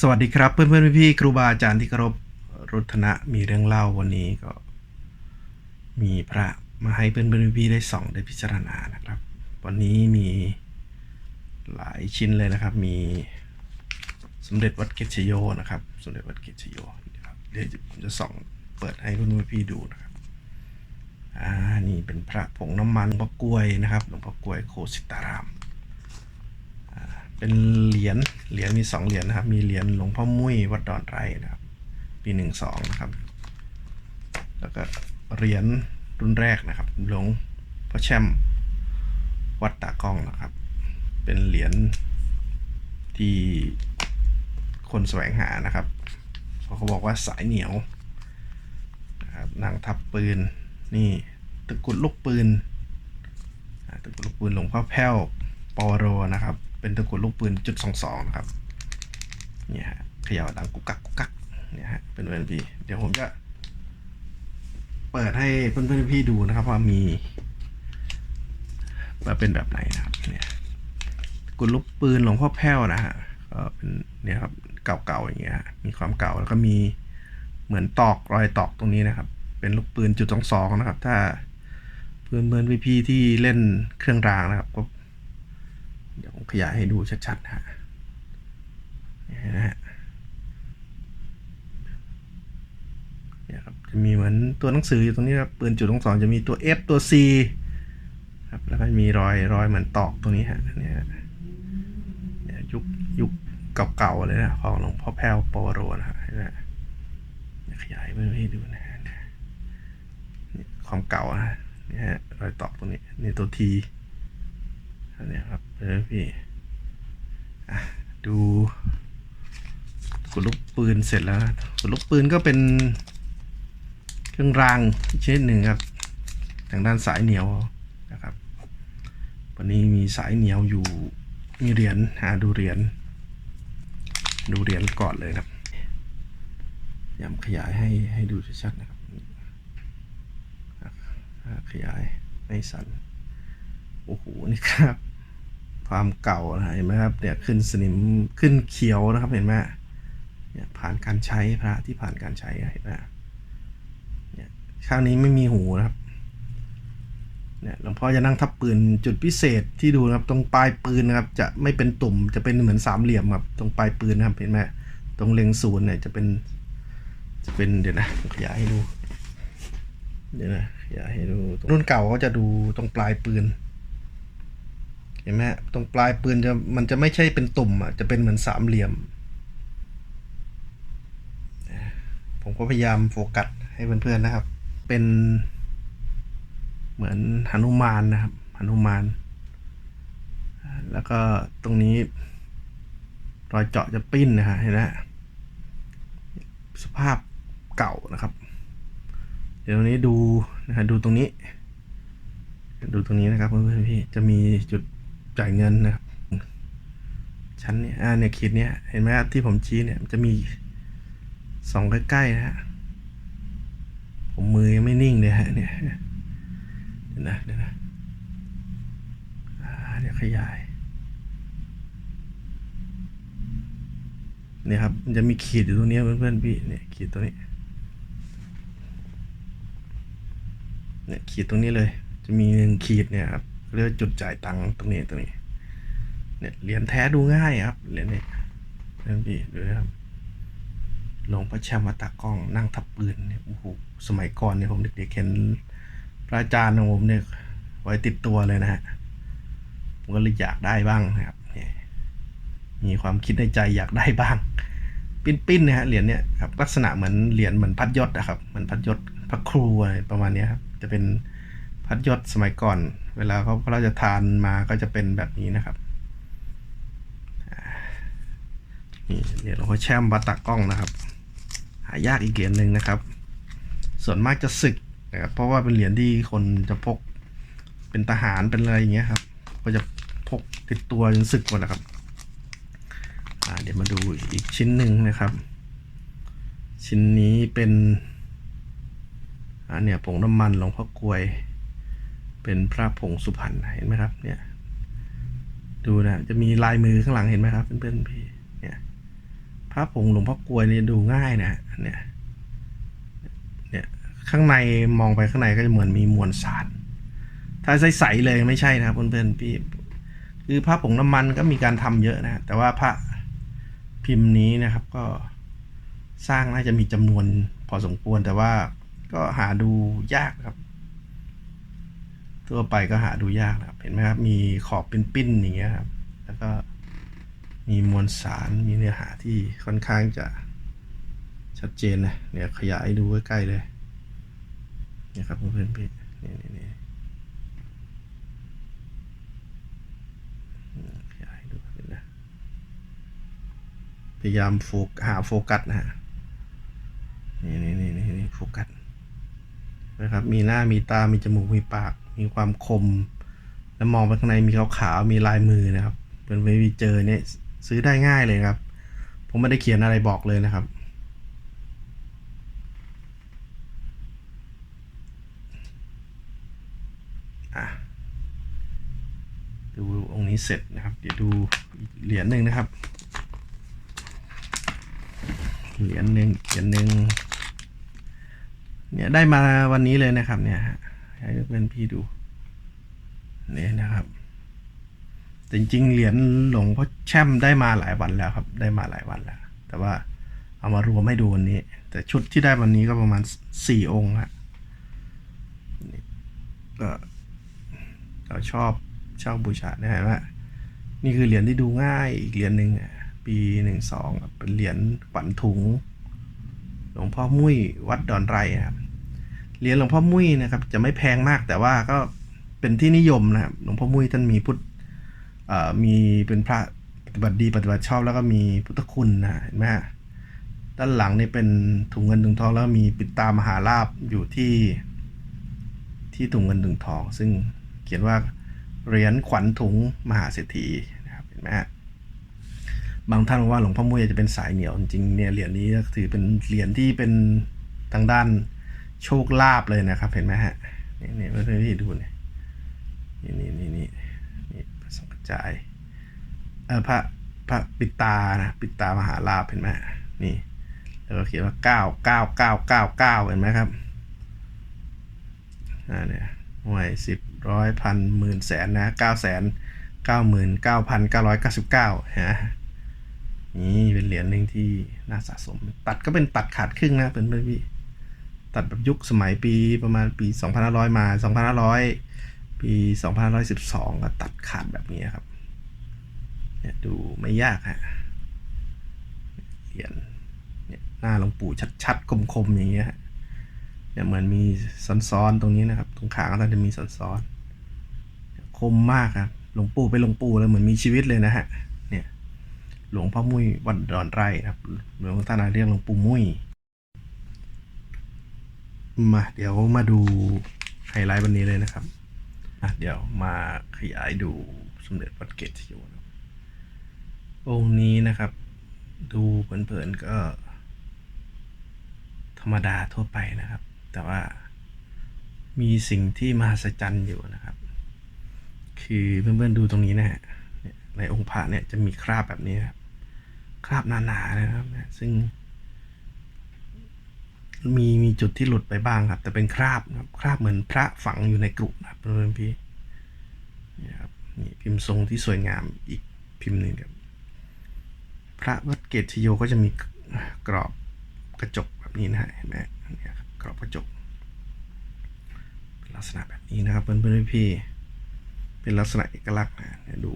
สวัสดีครับเพื่อนเพื่อนๆพี่ๆครูบาอาจารย์ที่เคารพรุทนะมีเรื่องเล่าวันนี้ก็ มีพระมาให้เพื่อนเพื่อนๆพี่ๆได้ส่องได้พิจารณานะครับ วันนี้มีหลายชิ้นเลยนะครับ มีสมเด็จวัดเกศโยนะครับ สมเด็จวัดเกศโยนะครับเดี๋ยวผมจะส่องเปิดให้เพื่อนเพื่อนๆพี่ๆดูนะครับอ่านี่เป็นพระผงน้ำมันหลวงพ่อกล้วยนะครับหลวงพ่อกล้วยโคสิตาราม เป็นเหรียญเหรียญมีสองเหรียญนะครับ มีเหรียญหลวงพ่อมุ้ยวัดดอนไรนะครับ ปีหนึ่งสองนะครับ แล้วก็เหรียญรุ่นแรกนะครับ หลวงพ่อแช่มวัดตากล้องนะครับ เป็นเหรียญที่คนแสวงหานะครับเพราะเขาบอกว่าสายเหนียวนะครับนางทับปืนนี่ตะกุดลูกปืนตะกุดลูกปืนหลวงพ่อแพ้วปอโรนะครับ เป็นตะกรุดลูกปืนจุดสองสองนะครับเนี่ยฮะเขย่าดังกุกกักกุกกักเนี่ยฮะเป็นเวนพีเดี๋ยวผมจะ เปิดให้เพื่อนๆพี่ดูนะครับว่ามีว่าเป็นแบบไหนนะครับเนี่ยกุดลูกปืนหลวงพ่อแพ้วนะฮะก็เป็นเนี่ยครับเก่าๆอย่างเงี้ยมีความเก่าแล้วก็มีเหมือนตอกรอยตอกตรงนี้นะครับ เป็นลูกปืนจุดสองสองนะครับ ถ้าเพื่อนเพื่อนพี่ๆที่เล่นเครื่องรางนะครับ ก็ เดี๋ยวขยายให้ดูชัดๆนะฮะนี่นะฮะเนี่ยครับจะมีเหมือนตัวหนังสืออยู่ตรงนี้ครับปืนจุดสองสองจะมีตัว F ตัว C ครับแล้วก็มีรอยรอยเหมือนตอกตรงนี้ฮะเนี่ยเนี่ยยุคยุคเก่าๆเลยนะของหลวงพ่อแพ้วปวโรนะฮะนไหมเดี๋ยวขยายให้ให้ดูนะฮะความเก่านะนี่ฮะรอยตอกตรงนี้นี่ตัว T อั นเนี้ครับเออพี่ดูกดลูกปืนเสร็จแล้วกดลูกปืนก็เป็นเครื่องรางชนิดหนึ่งครับ ทางด้านสายเหนียวนะครับ วันนี้มีสายเหนียวอยู่มีเหรียญหาดูเหรียญดูเหรียญก่อนเลยครับย้ำขยายให้ให้ดูชัดๆนะครับ ขยายไม่สั่น โอ้โหนี่ครับ ความเก่านะเห็นไหมครับเนี่ยขึ้นสนิมขึ้นเขียวนะครับเห็นไหมเนี่ยผ่านการใช้พระที่ผ่านการใช้เห็นไหมเนี่ยข้างนี้ไม่มีหูนะครับเนี่ยหลวงพ่อจะนั่งทับปืนจุดพิเศษที่ดูนะครับ ตรงปลายปืนนะครับ จะไม่เป็นตุ่มจะเป็นเหมือนสามเหลี่ยมครับตรงปลายปืนนะครับเห็นไหมตรงเล็งศูนย์เนี่ยจะเป็นจะเป็นเดี๋ยวนะขยายให้ดูเดี๋ยวนะขยายให้ดูรุ่นเก่าเขาจะดูตรงปลายปืน เห็นไหมตรงปลายปืนจะมันจะไม่ใช่เป็นตุ่มอะจะเป็นเหมือนสามเหลี่ยม ผมก็พยายามโฟกัสให้เพื่อนๆนะครับ เป็นเหมือนหนุมานนะครับหนุมาน แล้วก็ตรงนี้รอยเจาะจะปิ้นนะฮะเห็นไหมสภาพเก่านะครับ เดี๋ยวนี้ดูนะฮะดูตรงนี้ ดูตรงนี้นะครับเพื่อนๆพี่จะมีจุด จ่ายเงินนะครับชั้นเนี่ยอ่าเนี่ยขีดเนี่ยเห็นไหมครับที่ผมชี้เนี่ยมันจะมีสองใกล้ๆนะฮะผมมือยังไม่นิ่งเลยฮะเนี่ยเดี๋ยวนะเดี๋ยวนะอ่าเดี๋ยวขยายเนี่ยครับมันจะมีขีดอยู่ตรงนี้เพื่อนๆพี่เนี่ยขีดตรงนี้เนี่ยขีดตรงนี้เลย จะมีหนึ่งขีดเนี่ยครับ เรียกจุดจ่ายตังค์ตรงนี้ตรงนี้ เนี่ยเหรียญแท้ดูง่ายครับเหรียญเนี่ยเรื่องพี่ดูครับหลวงพ่อแชมป์วัดตากล้องนั่งทับปืนเนี่ยโอ้โหสมัยก่อนเนี่ยผมเด็กๆเห็นพระอาจารย์ของผมเนี่ยไว้ติดตัวเลยนะฮะผมก็เลยอยากได้บ้างนะครับนี่มีความคิดในใจอยากได้บ้าง ปิ้นๆนะฮะเหรียญเนี่ยครับลักษณะเหมือนเหรียญเหมือนพัดยศนะครับเหมือนพัดยศพระครูอะไรประมาณนี้ครับจะเป็น พัดยศสมัยก่อน เวลาเขาพระราชทานมาก็จะเป็นแบบนี้นะครับนี่เหรียญหลวงพ่อแช่มวัดตากล้องนะครับ หายากอีกเหรียญหนึ่งนะครับ ส่วนมากจะศึกนะครับเพราะว่าเป็นเหรียญที่คนจะพกเป็นทหารเป็นอะไรอย่างเงี้ยครับ ก็จะพกติดตัวจนศึกหมดนะครับเดี๋ยวมาดูอีกชิ้นหนึ่งนะครับ ชิ้นนี้เป็นอ่าเนี่ยผงน้ำมันหลวงพ่อกลวย เป็นพระผงสุพรรณเห็นไหมครับ เนี่ย ดูนะจะมีลายมือข้างหลังเห็นไหมครับเพื่อนๆพี่เนี่ยพระผงหลวงพ่อกลวยนี่ดูง่ายนะเนี่ยเนี่ยข้างในมองไปข้างในก็จะเหมือนมีมวลสาร ถ้าใสๆเลยไม่ใช่นะครับเพื่อนๆพี่คือพระผงน้ำมันก็มีการทำเยอะนะแต่ว่าพระพิมพ์นี้นะครับก็สร้างน่าจะมีจำนวนพอสมควรแต่ว่าก็หาดูยากครับ ทั่วไปก็หาดูยากนะครับ เห็นไหมครับ มีขอบเป็นปิ้นอย่างเงี้ยครับ แล้วก็มีมวลสารมีเนื้อหาที่ค่อนข้างจะชัดเจนนะเนี่ยขยายดูใกล้ๆเลยนี่ครับเพื่อนๆพี่นี่นี่นี่ขยายดูนะพยายามโฟกหาโฟกัสนะฮะนี่นี่นี่นี่โฟกัสนะครับ มีหน้ามีตา มีจมูก มีปาก มีความคม แล้วมองไปข้างในมีขาวๆมีลายมือนะครับเป็นเววีเจอเนี่ยซื้อได้ง่ายเลยครับ ผมไม่ได้เขียนอะไรบอกเลยนะครับอะดูองค์นี้เสร็จนะครับ เดี๋ยวดูเหรียญหนึ่งนะครับ เหรียญหนึ่งเหรียญหนึ่งเนี่ยได้มาวันนี้เลยนะครับเนี่ยฮะ ให้เพื่อนพี่ดูนี่นะครับแต่จริงๆเหรียญหลวงพ่อแช่มได้มาหลายวันแล้วครับ ได้มาหลายวันแล้ว แต่ว่าเอามารวมให้ดูวันนี้ แต่ชุดที่ได้วันนี้ก็ประมาณสี่องค์ฮะก็เราชอบชอบบูชานะฮะว่านี่คือเหรียญที่ดูง่ายอีกเหรียญหนึ่งปีหนึ่งสองเป็นเหรียญขวัญถุง หลวงพ่อมุ้ยวัดดอนไรครับ เหรียญหลวงพ่อมุ้ยนะครับ จะไม่แพงมากแต่ว่าก็เป็นที่นิยมนะครับหลวงพ่อมุ้ยท่านมีพุทธเอ่อมีเป็นพระปฏิบัติดีปฏิบัติชอบแล้วก็มีพุทธคุณนะเห็นไหมฮะด้านหลังนี่เป็นถุงเงินถุงทองแล้วมีปิดตามหาลาบอยู่ที่ ที่ถุงเงินถุงทอง ซึ่งเขียนว่าเหรียญขวัญถุงมหาเศรษฐีนะครับเห็นไหมฮะบางท่านบอกว่าหลวงพ่อมุ้ยจะเป็นสายเหนียวจริงเนี่ยเหรียญนี้ถือเป็นเหรียญที่เป็นทางด้าน โชคลาภเลยนะครับ เห็นไหมฮะนี่นี่เพื่อนที่ดูเนี่ยนี่นี่นี่นี่นี่พระสังกระจายเออพระพระปิตานะปิตามหาลาภเห็นไหมนี่แล้วก็เขียนว่าเก้าเก้าเก้าเก้าเก้าเห็นไหมครับอ่าเนี่ยหน่วยสิบร้อยพันหมื่นแสนนะเก้าแสนเก้าหมื่นเก้าพันเก้าร้อยเก้าสิบเก้าฮะนี่เป็นเหรียญหนึ่งที่น่าสะสม ตัดก็เป็นตัดขาดครึ่งนะเป็นเพื่อนพี่ ตัดแบบยุคสมัยปีประมาณปี 2500 มา 2500 ปี 2512 ก็ตัดขาดแบบนี้ครับเนี่ยดูไม่ยากฮะเหรียญเนี่ยหน้าหลวงปู่ชัดๆ คมๆ อย่างเงี้ยฮะเนี่ยเหมือนมีซ้อนๆ ตรงนี้นะครับ ตรงขางก็จะมีซ้อนๆ คมมากครับ หลวงปู่เป็นหลวงปู่เลยเหมือนมีชีวิตเลยนะฮะ เนี่ย หลวงพ่อมุ้ยวัดดอนไร่นะครับ หลวงท่านเรียกหลวงปู่มุ้ย มาเดี๋ยวมาดูไฮไลท์วันนี้เลยนะครับอะเดี๋ยวมาขยายดูสมเด็จวัดเกตชโยนองค์นี้นะครับ ดูเผินๆก็ ธรรมดาทั่วไปนะครับ แต่ว่ามีสิ่งที่มหัศจรรย์อยู่นะครับ คือเพื่อนๆดูตรงนี้นะฮะในองค์พระเนี่ยจะมีคราบแบบนี้ครับ คราบหนาๆนะครับ ซึ่ง มีมีจุดที่หลุดไปบ้างครับ แต่เป็นคราบครับ คราบเหมือนพระฝังอยู่ในกรุนะครับเพื่อนพี่นี่ครับนี่พิมพ์ทรงที่สวยงามอีกพิมพ์หนึ่งครับ พระวัดเกตชโยก็จะมีกรอบกระจกแบบนี้นะฮะเห็นไหมเนี่ยครับกรอบกระจกเป็นลักษณะแบบนี้นะครับเพื่อนๆพี่ เป็นลักษณะเอกลักษณ์นะเนี่ยดู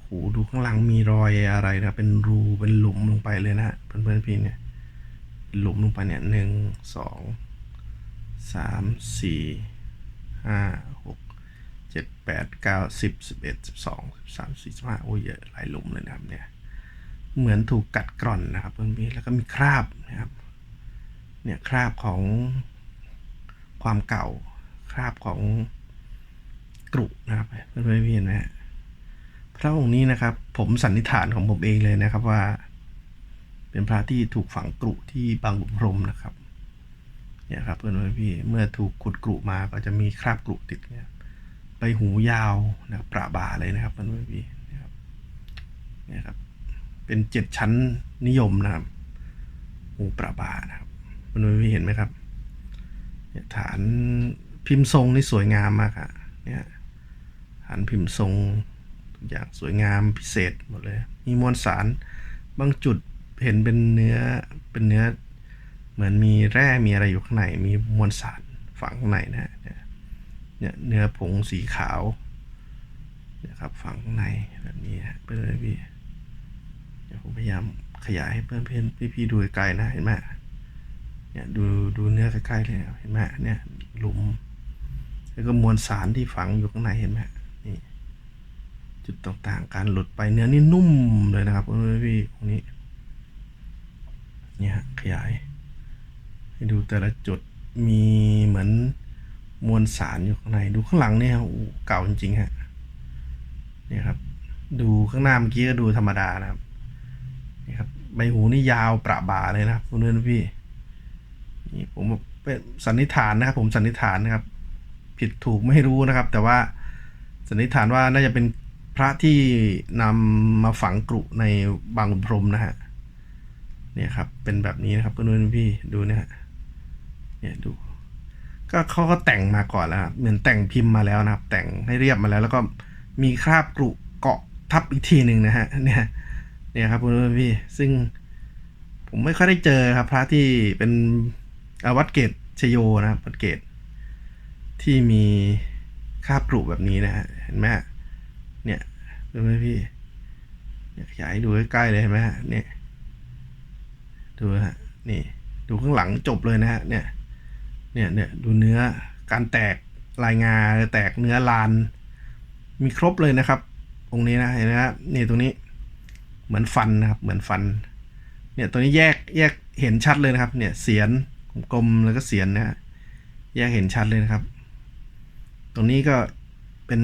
โหดูข้างหลังมีรอยอะไรนะเป็นรูเป็นหลุมลงไปเลยนะฮะเพื่อนๆพี่เนี่ย หลุมลงไปเนี่ยหนึ่งสองสามสี่ห้าหกเจ็ดแปดเก้าสิบสิบเอ็ดสิบสองสิบสามสี่สิบห้าโอ้ยเยอะหลายหลุมเลยนะครับเนี่ยเหมือนถูกกัดกร่อนนะครับเพื่อนพี่แล้วก็มีคราบนะครับเนี่ยคราบของความเก่าคราบของกรุนะครับเพื่อนๆพี่เห็นไหมฮะพระองค์นี้นะครับ ผมสันนิษฐานของผมเองเลยนะครับว่า เป็นพระที่ถูกฝังกรุที่บางบุพรมนะครับ เนี่ยครับเพื่อนพี่เมื่อถูกขุดกรุมาก็จะมีคราบกรุติดเนี่ยไปหูยาวนะรประบาเลยนะครับเพื่อนพี่นะครับเนี่ยครับ เป็นเจ็ดชั้นนิยมนะครับหูประบานะครับคุณนุ้ยเห็นไหมครับเนี่ยฐานพิมพ์ทรงนี่สวยงามมากอะเนี่ยฐานพิมพ์ทรงทุกอย่างสวยงามพิเศษหมดเลย มีมวลสารบางจุด เห็นเป็นเนื้อเป็นเนื้อ เหมือนมีแร่มีอะไรอยู่ข้างในมีมวลสารฝังข้างในนะเนี่ยเนื้อผงสีขาวเนี่ยครับฝังข้างในแบบนี้ฮะเพื่อนๆพี่เดี๋ยวผมพยายามขยายให้เพื่อนเพื่อนๆพี่ดูไกลนะเห็นไหมเนี่ยดูดูเนื้อใกล้ๆเลยเห็นไหมเนี่ยหลุม แล้วก็มวลสารที่ฝังอยู่ข้างในเห็นไหมนี่จุดต่างๆ การหลุดไปเนื้อนี่นุ่มเลยนะครับเพื่อนพี่ตรงนี้ เนี่ยขยาย ให้ดูแต่ละจุดมีเหมือนมวลสารอยู่ข้างในดูข้างหลังเนี่ยเก่าจริงๆฮะเนี่ยครับ ดูข้างหน้าเมื่อกี้ก็ดูธรรมดานะครับนี่ครับใบหูนี่ยาวประบ่าเลยนะครับคุณเพื่อนพี่นี่ผมเป็นสันนิษฐานนะครับผมสันนิษฐานนะครับ ผิดถูกไม่รู้นะครับ แต่ว่าสันนิษฐานว่าน่าจะเป็นพระที่นำมาฝังกรุในบางขุนพรมนะฮะ เนี่ยครับ เป็นแบบนี้นะครับเพื่อนๆพี่ดูเนะฮะเนี่ยดู ก็เขาก็แต่งมาก่อนแล้วครับเหมือนแต่งพิมพ์มาแล้วนะครับ แต่งให้เรียบมาแล้ว แล้วก็มีคราบกรุเกาะทับอีกทีหนึ่งนะฮะเนี่ยเนี่ยครับเพื่อนๆพี่ ซึ่งผมไม่ค่อยได้เจอครับ พระที่เป็นอาวัดเกตชโยนะครับวัดเกตที่มีคราบกรุแบบนี้นะฮะเห็นไหมเนี่ยเพื่อนๆพี่เนี่ยขยายให้ดูใกล้ๆเลยเห็นไหมฮะเนี่ย ดูฮะนี่ดูข้างหลังจบเลยนะฮะเนี่ยเนี่ยเนี่ยดูเนื้อการแตกลายงาแตกเนื้อลาน มีครบเลยนะครับ องค์นี้นะเห็นไหมฮะนี่ตรงนี้เหมือนฟันนะครับเหมือนฟัน เนี่ยตัวนี้แยกแยกเห็นชัดเลยนะครับ เนี่ยเสียนกลมแล้วก็เสียนนะฮะแยกเห็นชัดเลยนะครับ ตรงนี้ก็เป็น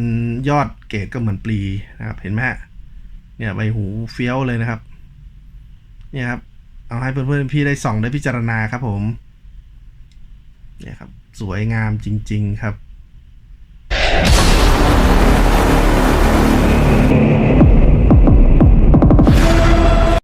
ยอดเกตก็เหมือนปลีนะครับ เห็นไหมฮะเนี่ยใบหูเฟี้ยวเลยนะครับ เนี่ยครับ เอาให้เพื่อนๆพี่ได้ส่องได้พิจารณาครับผมเนี่ยครับ สวยงามจริง ๆ ครับ